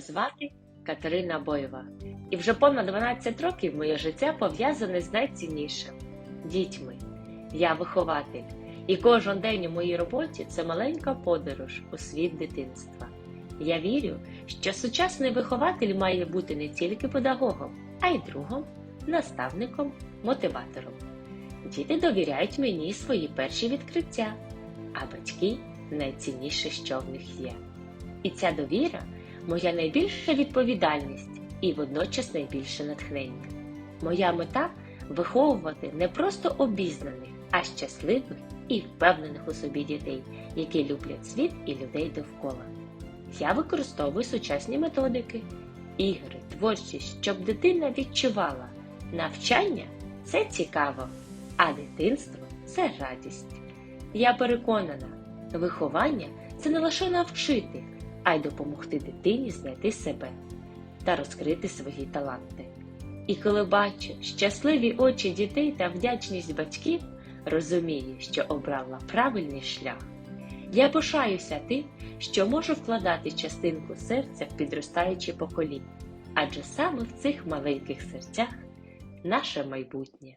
звати Катерина Боєва, і вже понад 12 років моє життя пов'язане з найціннішим дітьми. Я вихователь, і кожен день у моїй роботі це маленька подорож у світ дитинства. Я вірю, що сучасний вихователь має бути не тільки педагогом, а й другом, наставником, мотиватором. Діти довіряють мені свої перші відкриття, а батьки найцінніше, що в них є. І ця довіра моя найбільша відповідальність і водночас найбільше натхнення. Моя мета виховувати не просто обізнаних, а щасливих і впевнених у собі дітей, які люблять світ і людей довкола. Я використовую сучасні методики, ігри, творчість, щоб дитина відчувала, навчання це цікаво, а дитинство це радість. Я переконана, виховання це не лише навчити, а й допомогти дитині знайти себе та розкрити свої таланти. І коли бачу щасливі очі дітей та вдячність батьків, розумію, що обрала правильний шлях. Я пишаюся тим, що можу вкладати частинку серця в підростаючі покоління, адже саме в цих маленьких серцях наше майбутнє.